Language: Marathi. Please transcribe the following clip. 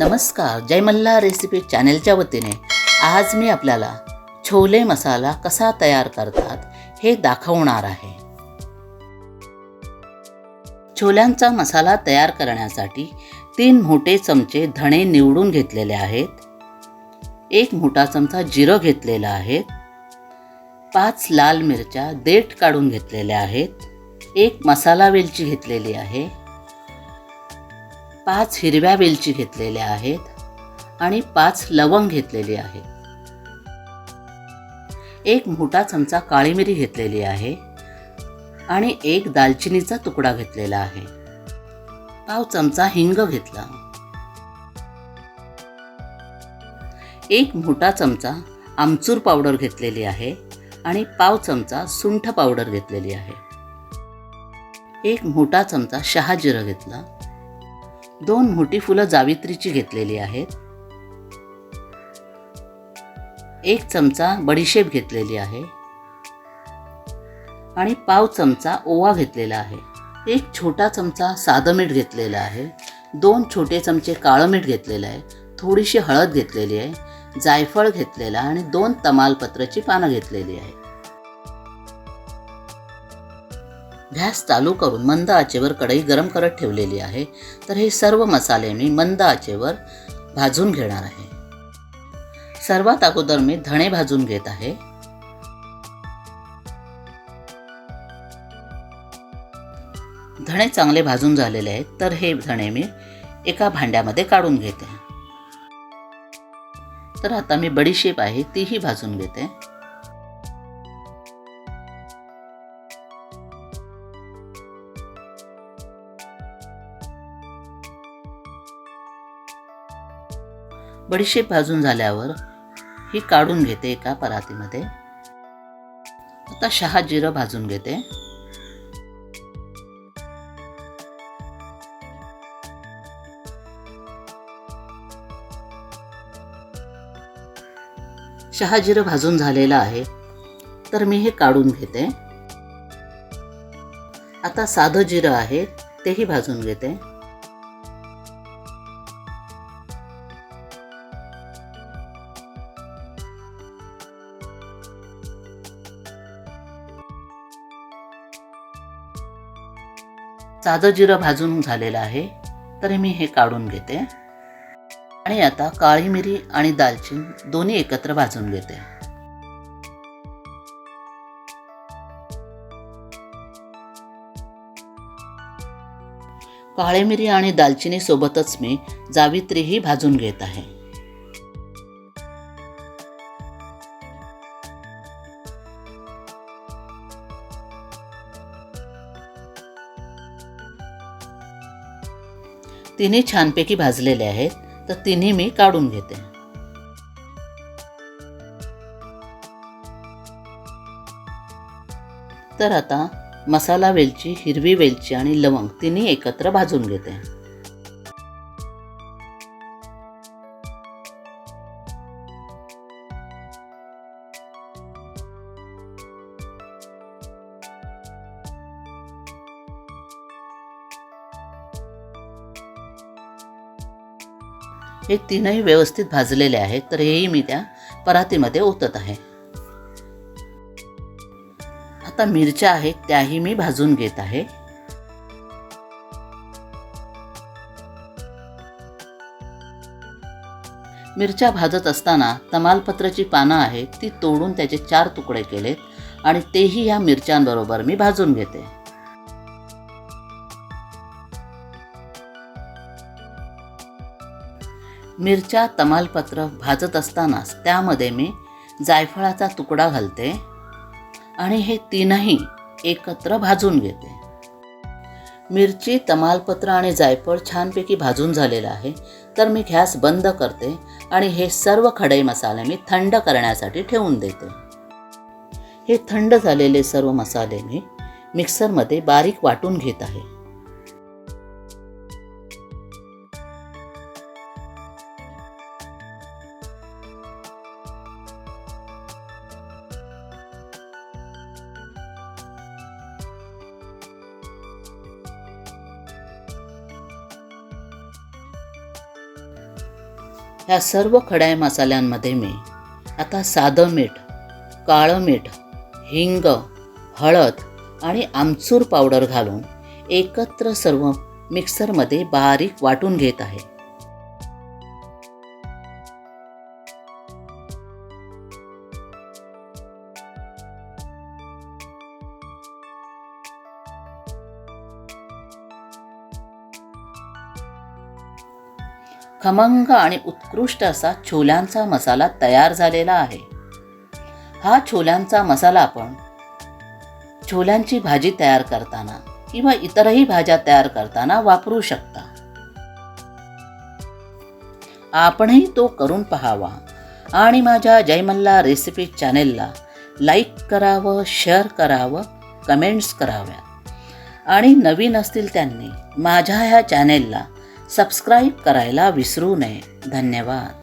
नमस्कार जय मल्हार रेसिपी चॅनेलच्या वतीने. आज मी आपल्याला छोले मसाला कसा तयार करतात हे दाखवणार आहे. छोल्यांचा मसाला तयार करण्यासाठी तीन मोठे चमचे धणे निवडून घेतलेले आहेत. एक मोठा चमचा जिरं घेतलेला आहे. पाच लाल मिरच्या देठ काढून घेतलेल्या आहेत. एक मसाला वेलची घेतलेली आहे. पाच हिरव्या वेलची घेतलेल्या आहेत आणि पाच लवंग घेतलेली आहे एक मोठा चमचा काळी मिरी घेतलेली आहे आणि एक दालचिनीचा तुकडा घेतलेला आहे. पाव चमचा हिंग घेतला. एक मोठा चमचा आमचूर पावडर घेतलेली आहे आणि पाव चमचा सुंठ पावडर घेतलेली आहे. एक मोठा चमचा शहाजिरं घेतला. दोन मोठी फुलं जावित्रीची घेतलेली आहेत. एक चमचा बडीशेप घेतलेली आहे. आणि पाव चमचा ओवा घेतलेला आहे. एक छोटा चमचा साधं मीठ घेतलेलं आहे. दोन छोटे चमचे काळं मीठ घेतलेलं आहे. थोडीशी हळद घेतलेली आहे. जायफळ घेतलेला आणि दोन तमालपत्राची पानं घेतलेली आहे. गॅस चालू करून मंद आचेवर कढई गरम करत ठेवलेली आहे तर हे सर्व मसाले मी मंद आचेवर भाजून घेणार आहे. सर्वात अगोदर मी धणे भाजून घेत आहे. धणे चांगले भाजून झालेले आहेत तर हे धणे मी एका भांड्यामध्ये काढून घेते. तर आता मी बडीशेप आहे तीही भाजून घेते. बडीशेप भाजून झाल्यावर ही काढून घेते एका परातीमध्ये. आता शहा जिरं भाजून घेते. शहा जिरं भाजून झालेलं आहे तर मी हे काढून घेते. आता साधं जिरं आहे तेही भाजून घेते. ताजं जिरं भाजून झालेलं आहे तरी मी हे काढून घेते. आणि आता काळी मिरी आणि दालचिन दोन्ही एकत्र भाजून घेते. काळी मिरी आणि दालचिनी सोबतच मी जावित्रीही भाजून घेत आहे. तिन्ही छानपैकी भाजलेले आहेत तर तिन्ही मी काढून घेते. तर आता मसाला वेलची हिरवी वेलची आणि लवंग तिन्ही एकत्र भाजून घेते. हे तीनही व्यवस्थित भाजलेले आहेत तर हेही मी त्या परातीमध्ये ओतत आहे. आता मिरच्या आहेत त्याही मी भाजून घेत आहे. मिरच्या भाजत असताना तमालपत्राची पानं आहेत ती तोडून त्याचे चार तुकडे केलेत आणि तेही या मिरच्यांबरोबर मी भाजून घेते. मिरच्या तमालपत्र भाजत असतानाच त्यामध्ये मी जायफळाचा तुकडा घालते आणि हे तीनही एकत्र भाजून घेते. मिरची तमालपत्र आणि जायफळ छानपैकी भाजून झालेलं आहे. तर मी गॅस बंद करते आणि हे सर्व खडे मसाले मी थंड करण्यासाठी ठेवून देते. हे थंड झालेले सर्व मसाले मी मिक्सरमध्ये बारीक वाटून घेत आहे. ह्या सर्व खड्या मसाल्यांमध्ये मी आता साधं मीठ काळं मीठ हिंग हळद आणि आमचूर पावडर घालून एकत्र सर्व मिक्सरमध्ये बारीक वाटून घेत आहे. खमंग आणि उत्कृष्ट असा छोल्यांचा मसाला तयार झालेला आहे. हा छोल्यांचा मसाला आपण छोल्यांची भाजी तयार करताना किंवा इतरही भाज्या तयार करताना वापरू शकता. आपणही तो करून पहावा आणि माझ्या जयमल्ला रेसिपी चॅनेलला लाईक करावं शेअर करावं कमेंट्स कराव्या. आणि नवीन असतील त्यांनी माझ्या ह्या चॅनेलला सबस्क्राईब करायला विसरू नये. धन्यवाद.